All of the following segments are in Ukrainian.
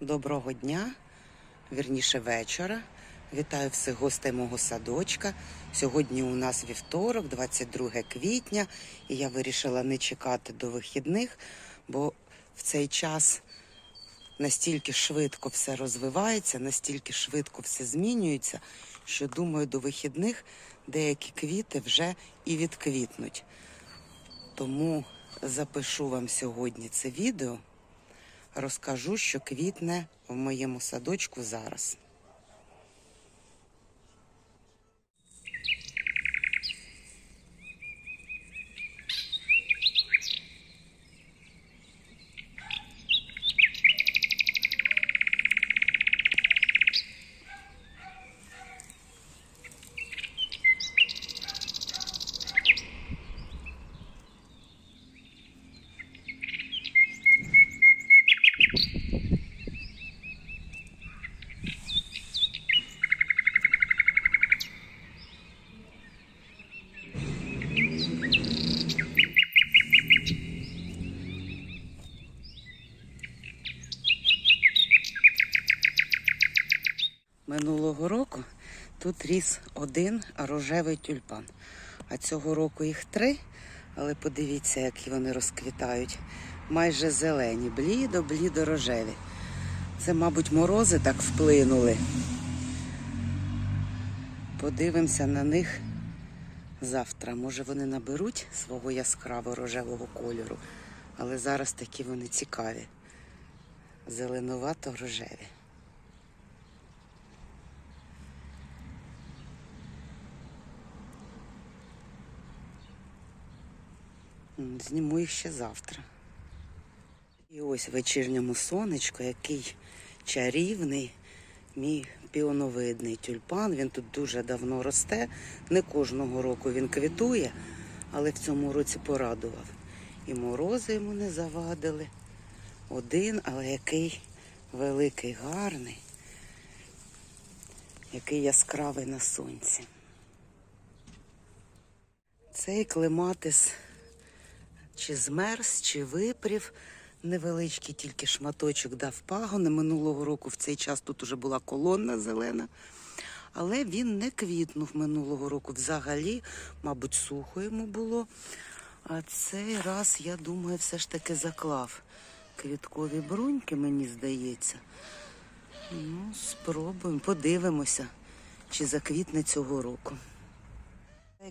Доброго дня, вірніше вечора. Вітаю всіх гостей мого садочка. Сьогодні у нас вівторок, 22 квітня, і я вирішила не чекати до вихідних, бо в цей час настільки швидко все розвивається, настільки швидко все змінюється, що думаю, до вихідних деякі квіти вже і відквітнуть. Тому запишу вам сьогодні це відео розкажу, що квітне в моєму садочку зараз. Минулого року тут ріс один рожевий тюльпан. А цього року їх три. Але подивіться, які вони розквітають. Майже зелені, блідо, блідо рожеві. Це, мабуть, морози так вплинули. Подивимося на них завтра. Може, вони наберуть свого яскраво рожевого кольору, але зараз такі вони цікаві. Зеленувато рожеві. Зніму їх ще завтра. І ось вечірньому сонечку, який чарівний, мій піоновидний тюльпан. Він тут дуже давно росте. Не кожного року він квітує, але в цьому році порадував. І морози йому не завадили. Один, але який великий, гарний, який яскравий на сонці. Цей клематис чи змерз, чи випрів. Невеличкий тільки шматочок дав пагони. Минулого року в цей час тут уже була колонна зелена. Але він не квітнув минулого року взагалі, мабуть, сухо йому було. А цей раз, я думаю, все ж таки заклав квіткові бруньки, мені здається. Ну, спробуємо, подивимося, чи заквітне цього року.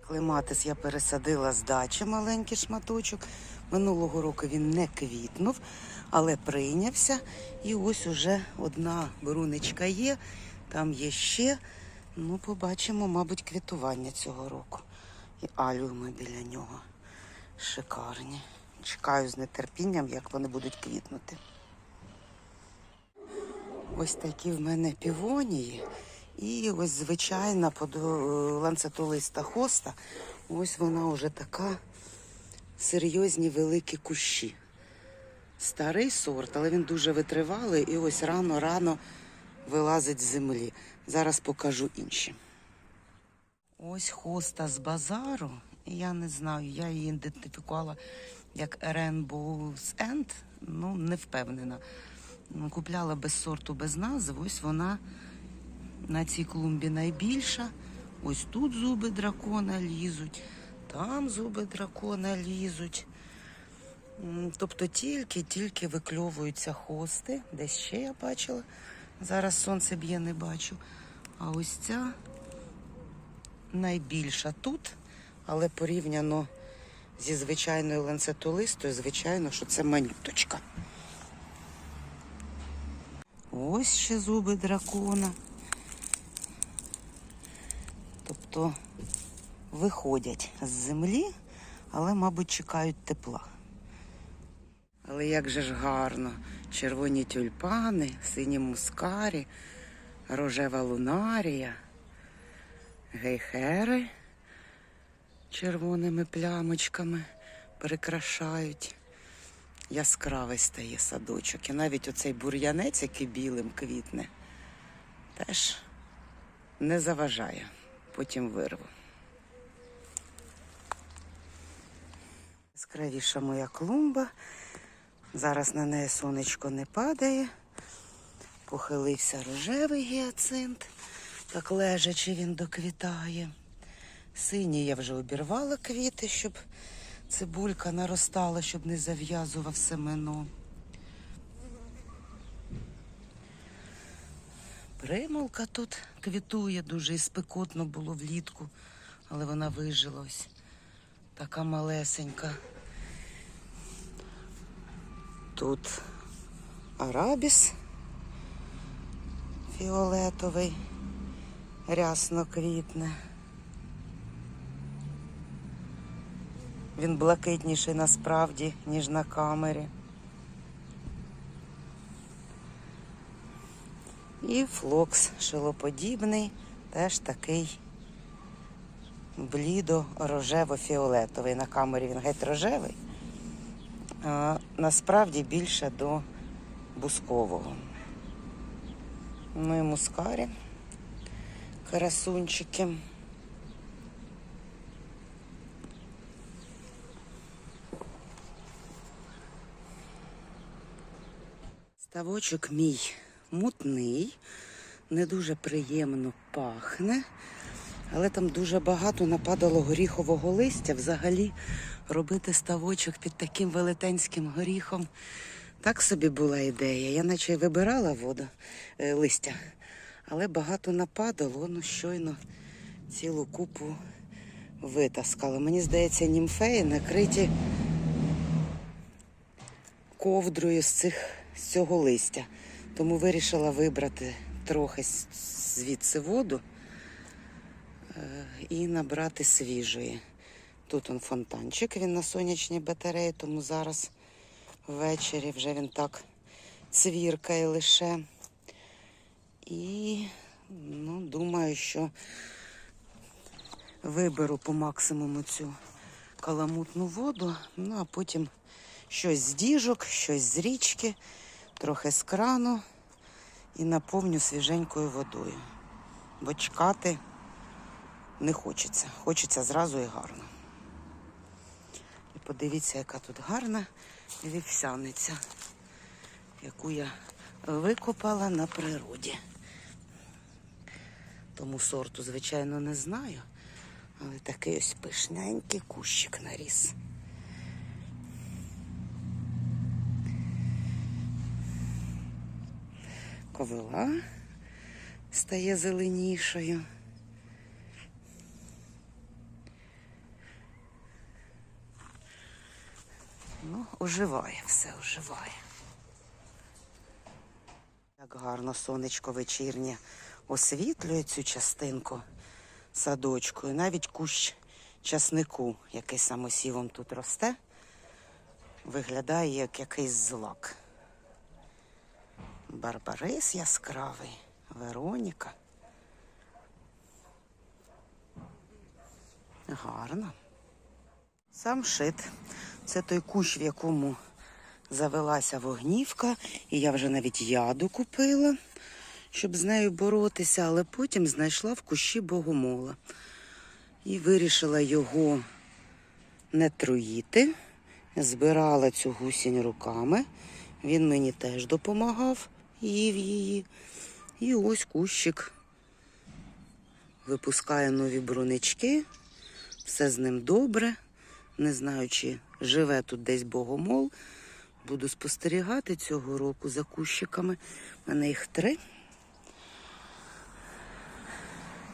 Клематис я пересадила з дачі маленький шматочок. Минулого року він не квітнув, але прийнявся. І ось уже одна брунечка є, там є ще. Ну, побачимо, мабуть, квітування цього року. І алюми біля нього. Шикарні. Чекаю з нетерпінням, як вони будуть квітнути. Ось такі в мене півонії. І ось звичайна подо- ланцетолиста хоста. Ось вона вже така серйозні великі кущі. Старий сорт, але він дуже витривалий і ось рано-рано вилазить з землі. Зараз покажу інші. Ось хоста з базару. Я не знаю, я її ідентифікувала як Rainbow's End, ну не впевнена. Купляла без сорту, без назв. Ось вона на цій клумбі найбільша. Ось тут зуби дракона лізуть, там зуби дракона лізуть. Тобто тільки-тільки викльовуються хости. Десь ще я бачила. Зараз сонце б'є, не бачу. А ось ця найбільша тут, але порівняно зі звичайною ланцетолистою, звичайно, що це манюточка. Ось ще зуби дракона. Тобто виходять з землі, але, мабуть, чекають тепла. Але як же ж гарно. Червоні тюльпани, сині мускарі, рожева лунарія, гейхери червоними плямочками прикрашають. Яскравий стає садочок. І навіть оцей бур'янець, який білим квітне, теж не заважає. Потім вирву. Яскравіша моя клумба. Зараз на неї сонечко не падає. Похилився рожевий гіацинт, так лежачи він доквітає. Синій я вже обірвала квіти, щоб цибулька наростала, щоб не зав'язував семено. Примулка тут квітує, дуже і спекотно було влітку, але вона вижила ось. Така малесенька. Тут арабіс фіолетовий, рясно квітне. Він блакитніший насправді, ніж на камері. І флокс шилоподібний, теж такий блідо-рожево-фіолетовий. На камері він геть рожевий, а насправді більше до бускового. Ну і мускарі, красунчики. Ставочок мій мутний, не дуже приємно пахне, але там дуже багато нападало горіхового листя. Взагалі робити ставочок під таким велетенським горіхом. Так собі була ідея. Я наче й вибирала воду, е, листя, але багато нападало, ну щойно цілу купу витаскала. Мені здається, німфеї накриті ковдрою з цих з цього листя. Тому вирішила вибрати трохи звідси воду е, і набрати свіжої. Тут он фонтанчик, він на сонячній батареї, тому зараз ввечері вже він так цвіркає лише. І ну, думаю, що виберу по максимуму цю каламутну воду, ну а потім щось з діжок, щось з річки, трохи з крану і наповню свіженькою водою. Бо чекати не хочеться. Хочеться зразу і гарно. І подивіться, яка тут гарна вівсяниця, яку я викопала на природі. Тому сорту, звичайно, не знаю, але такий ось пишненький кущик наріс. Ковила стає зеленішою. Ну, оживає, все оживає. Як гарно сонечко вечірнє освітлює цю частинку садочку. І навіть кущ часнику, який самосівом тут росте, виглядає як якийсь злак. Барбарис яскравий, Вероніка. Гарно. Сам шит. Це той кущ, в якому завелася вогнівка, і я вже навіть яду купила, щоб з нею боротися, але потім знайшла в кущі богомола і вирішила його не труїти. Збирала цю гусінь руками. Він мені теж допомагав, їв. І ось кущик випускає нові брунички. Все з ним добре. Не знаю, чи живе тут десь богомол. Буду спостерігати цього року за кущиками. У мене їх три.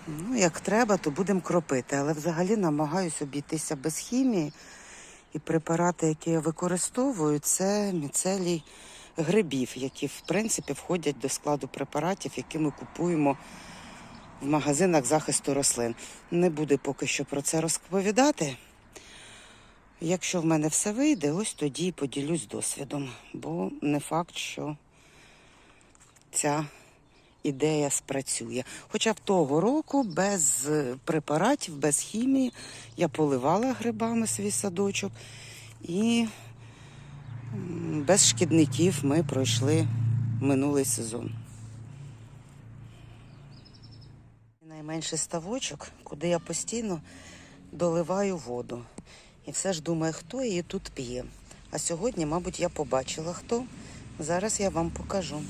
Ну, як треба, то будемо кропити. Але взагалі намагаюся обійтися без хімії. І препарати, які я використовую, це міцелій грибів, які в принципі входять до складу препаратів, які ми купуємо в магазинах захисту рослин. Не буду поки що про це розповідати. Якщо в мене все вийде, ось тоді і поділюсь досвідом, бо не факт, що ця ідея спрацює. Хоча б того року без е, препаратів, без хімії я поливала грибами свій садочок і без шкідників ми пройшли минулий сезон. Найменший ставочок, куди я постійно доливаю воду. І все ж думаю, хто її тут п'є. А сьогодні, мабуть, я побачила хто. Зараз я вам покажу.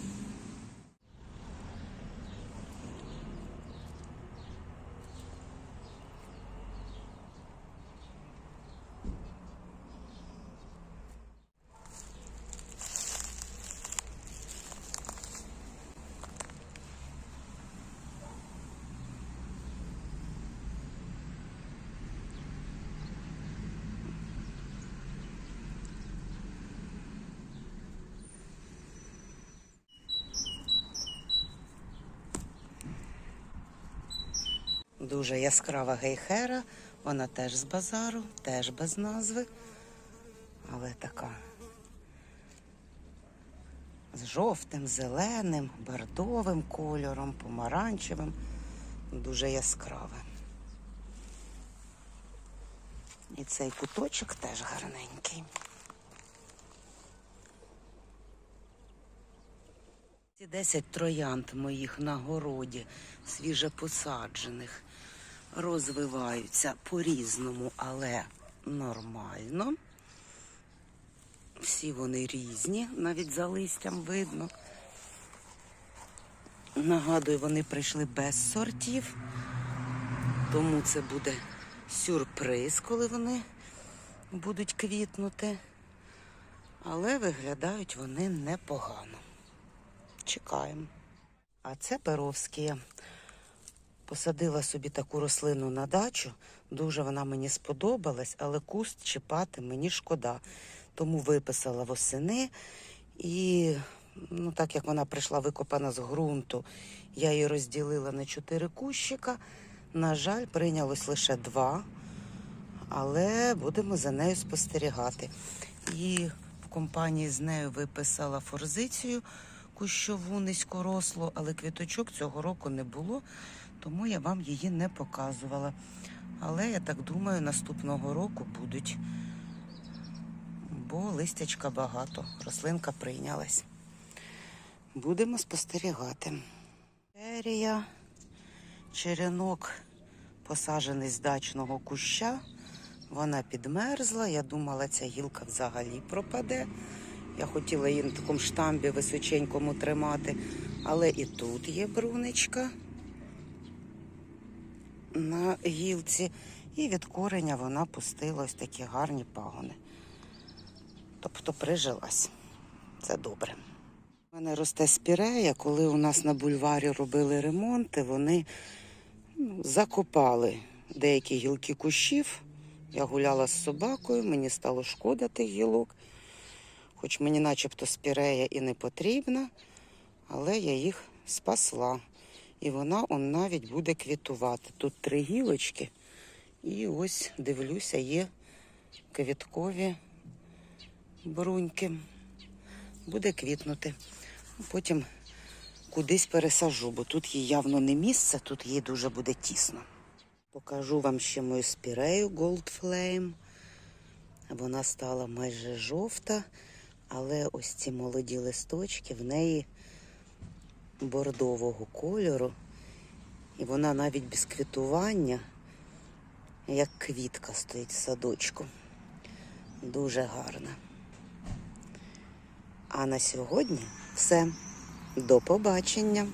Дуже яскрава гейхера. Вона теж з базару, теж без назви. Але така. З жовтим, зеленим, бордовим кольором, помаранчевим. Дуже яскраве. І цей куточок теж гарненький. Ці 10 троянд моїх на городі, свіжепосаджених, розвиваються по-різному, але нормально. Всі вони різні, навіть за листям видно. Нагадую, вони прийшли без сортів, тому це буде сюрприз, коли вони будуть квітнути. Але виглядають вони непогано. Чекаємо. А це перовські. Посадила собі таку рослину на дачу. Дуже вона мені сподобалась, але куст чіпати мені шкода. Тому виписала восени. І ну, так як вона прийшла викопана з ґрунту, я її розділила на чотири кущика. На жаль, прийнялось лише два, але будемо за нею спостерігати. І в компанії з нею виписала форзицію кущову низькорослу, але квіточок цього року не було, тому я вам її не показувала. Але я так думаю, наступного року будуть, бо листячка багато, рослинка прийнялась. Будемо спостерігати. Серія, черенок посаджений з дачного куща. Вона підмерзла. Я думала, ця гілка взагалі пропаде. Я хотіла її на такому штамбі височенькому тримати, але і тут є брунечка на гілці, і від кореня вона пустила ось такі гарні пагони. Тобто прижилась. Це добре. У мене росте спірея, коли у нас на бульварі робили ремонти, вони ну, закопали деякі гілки кущів. Я гуляла з собакою, мені стало шкода тих гілок. Хоч мені начебто спірея і не потрібна, але я їх спасла. І вона он навіть буде квітувати. Тут три гілочки. І ось дивлюся, є квіткові бруньки. Буде квітнути. Потім кудись пересажу, бо тут їй явно не місце, тут їй дуже буде тісно. Покажу вам ще мою спірею Gold Flame. Вона стала майже жовта, але ось ці молоді листочки в неї бордового кольору. І вона навіть без квітування, як квітка стоїть в садочку. Дуже гарна. А на сьогодні все. До побачення.